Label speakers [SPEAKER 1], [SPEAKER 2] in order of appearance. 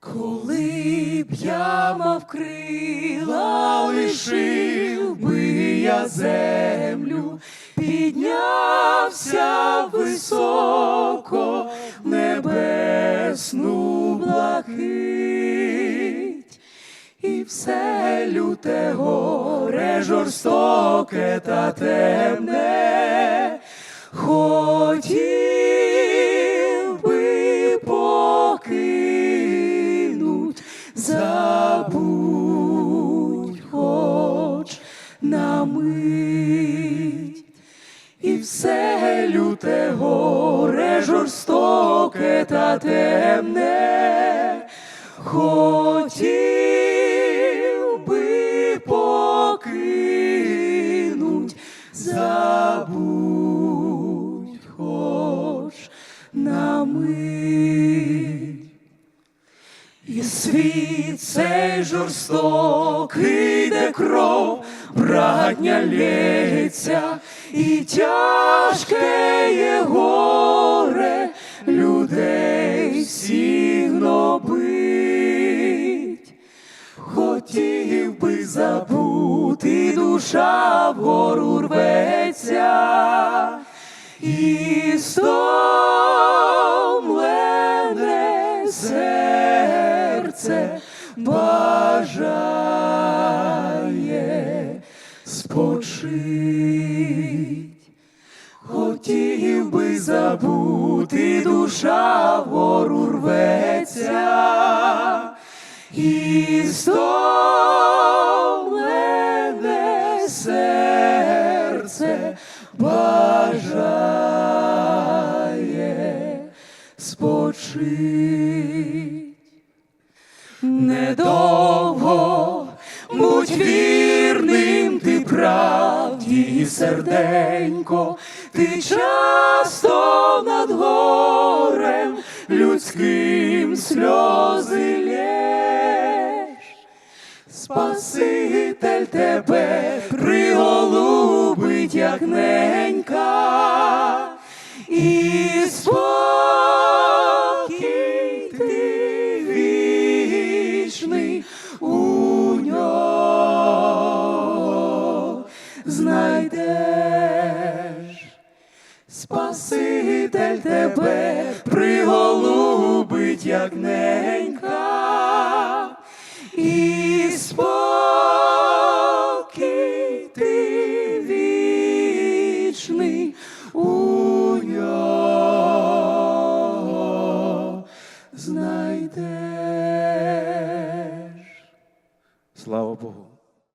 [SPEAKER 1] Коли б я мав крила, лишив би я землю, піднявся високо небесну блакить, і все люте горе жорстоке та темне, хотів мить, і все люте горе жорстоке та темне, хотів би покинуть, забудь хоч на мить. Світ цей жорстокий, де кров братня лється, і тяжке є горе людей всіх гнобить. Хотів би забути, душа вгору рветься, і стомлене бажає спочить. Хотів би забути, душа вгору рветься, і стомлене серце бажає спочить. Недовго. Будь вірним ти правді, серденько, ти часто над горем людським сльози лєш. Спаситель тебе приголубить, як ненька, знайдеш. Спаситель тебе приголубить, як ненька, і спокій ти вічний у нього знайдеш. Слава Богу.